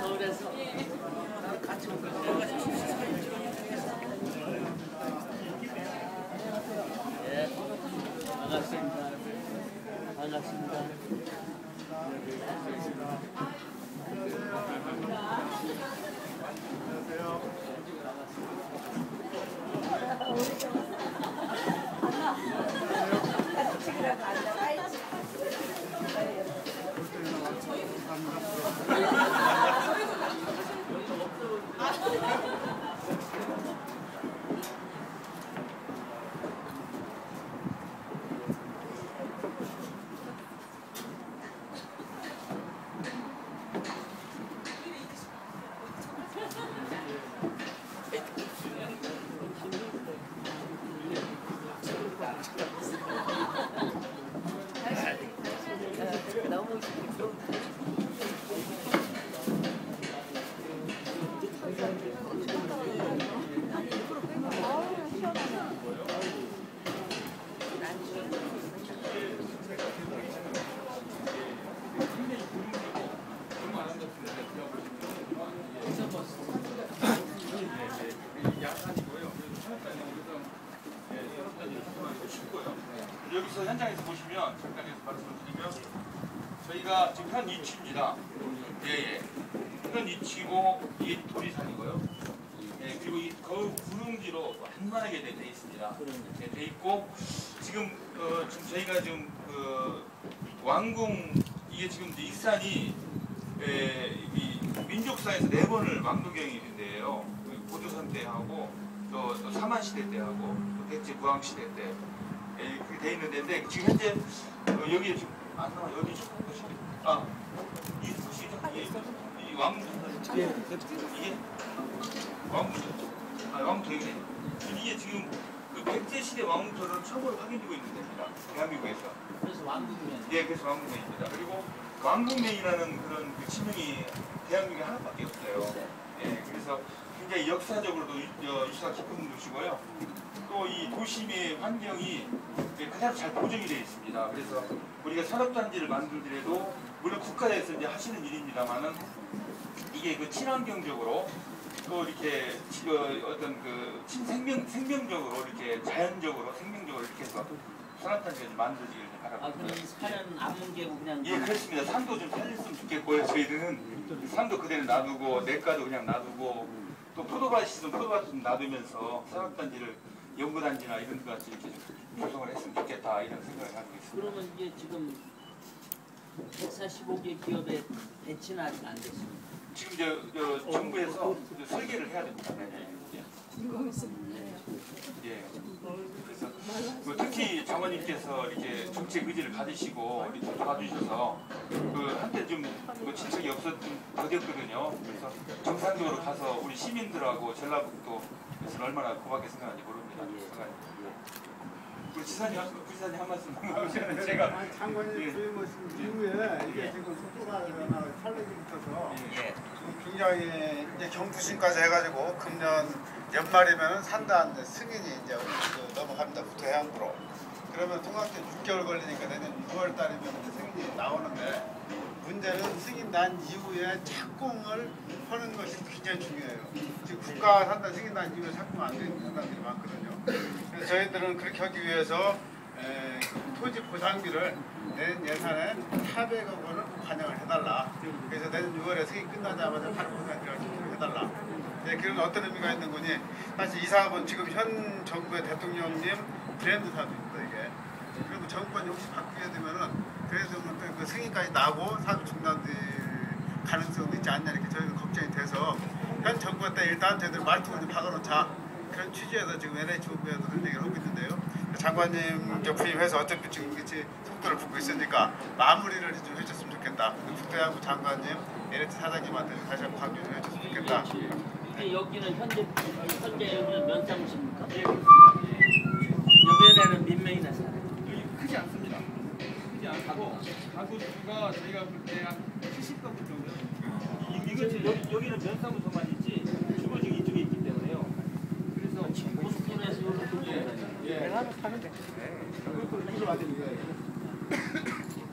서울에서 같이 온. 예, 반갑습니다. 너무 여기서 현장에서 보시면 잠깐 여기서 말씀드리면 저희가 지금 현 위치입니다. 예 예. 현 위치고 이게 도리산이고요. 예 그리고 이 거울 구릉지로 완만하게 돼, 돼 있습니다. 네, 돼 있고 지금 어, 지금 저희가 지금 그 왕궁 이게 지금 익산이 예, 이 민족사에서 네 번을 왕도경이 된대요. 고조선 때 하고 또, 또 사만 시대 때 하고 또 백제 무왕 시대 때 예, 돼 있는 데인데 지금 현재 어, 여기 지금 안 나와 여기 좀 보시죠. 아, 이 보시죠. 이, 이 왕, 이게 왕부터, 아 왕부터이네. 이게 지금 그 백제 시대 왕부터는 처음으로 확인되고 있는 데입니다. 대한민국에서. 그래서 왕국이면 예, 그래서 왕궁면입니다. 그리고 왕궁면이라는 그런 그 지명이 대한민국에 하나밖에 없어요. 예, 그래서 굉장히 역사적으로도 이- 어, 깊은 곳이고요. 또 이 도심의 환경이 예, 그대로 잘 보정이 되어 있습니다. 그래서 우리가 산업단지를 만들더라도 물론 국가에서 이제 하시는 일입니다만은 이게 그 친환경적으로 또 이렇게 치- 어, 어떤 그 친생명 생명적으로 이렇게 자연적으로 생명적으로 이렇게 해서 산업단지가 만들어지길 아 바라고 그럼 이 산은 안 뭉개고 그냥 예, 그렇습니다. 산도 좀 살렸으면 좋겠고요. 저희들은 산도 그대로 놔두고 냇가도 그냥 놔두고 또 포도밭이 있으면 포도밭 좀 놔두면서 산업단지를 연구단지나 이런 것 같이 이렇게 좀 구성을 했으면 좋겠다 이런 생각을 가지고 있습니다. 그러면 이게 지금 145개 기업의 배치는 아직 안 됐습니다. 지금 저, 저 정부에서 이제 설계를 해야 됩니다. 네. 예. 예. 그래서 뭐 특히 장관님께서 이렇게 정책 의지를 가지시고 이렇게 도와주셔서 그 한때 좀그 진척이 없었 좀 더뎠거든요. 그래서 정상적으로 가서 우리 시민들하고 전라북도 에서 얼마나 고맙게 생각하는지 모릅니다. 우리 지사님, 한- 부지사님 한 말씀 하시면 제가 장관님 예. 부임하신 이후에 이게 예. 지금 속도가 탄력이 붙어서 예. 굉장히 이제 경부신까지 해가지고 금년 연말이면 이제 승인이 이제 그 넘어갑니다 부터해양부로 그러면 통학기 6개월 걸리니까 내년 6월 달이면 승인이 나오는데 문제는 승인 난 이후에 착공을 하는 것이 굉장히 중요해요. 지금 산다 승인 난 이후에 착공 안 되는 산다들이 많거든요. 그래서 저희들은 그렇게 하기 위해서 에, 토지 보상비를 내년 예산에 400억 원을 반영을 해달라. 그래서 내년 6월에 승인 끝나자마자 바로 보상 들어가서 해달라. 네, 그런 어떤 의미가 있는 거니 사실 이 사업은 지금 현 정부의 대통령님 브랜드 사업입니다 이게. 그리고 정권이 혹시 바뀌게 되면은 그래서 그 승인까지 나고 사업 중단될 가능성도 있지 않냐 이렇게 저희는 걱정이 돼서 현 정부 때 일단 저희들 말투를 좀 박아놓자 그런 취지에서 지금 NH 본부에도 그런 얘기를 하고 있는데요. 장관님 저 부임해서 어차피 지금 같이 속도를 붙고 있으니까 마무리를 좀 해줬으면 좋겠다. 국토해양부 장관님, NH 사장님한테 다시 한번 강조 좀 해줬으면 좋겠다. 이게 여기는 현재 현재 여기는 몇 사무실입니까? 예. 여기에는 몇 명이나 살아요? 여기 크지 않습니다. 크지 않고 가구 수가 저희가 볼때한 70가구 정도. 이- 이거 지금 여기, 여기는 면사무소만 있지 주거지가 이쪽에 있기 때문에요. 그래서 고속도로에서 그것도 이거 만드는 거예요.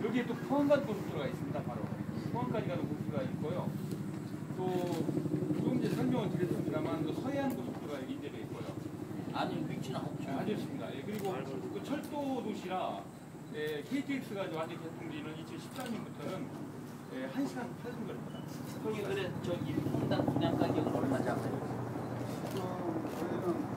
여기에 또 포항간 고속도로가 있습니다. 바로 포항까지 가는 고속도로가 있고요. 또 조금 전에 설명을 드렸습니다만 또 서해안 고속도로가 여기 인제돼 있고요. 아니 위치는 없죠. 네, 알겠습니다. 예, 그리고 그 철도 도시라 예, KTX가 이제 완전 개통되는 2014년부터는 예, 1시간 8분 걸립니다. 거기 그래 저기 평당 분양 가격은 얼마잖아요. 저희는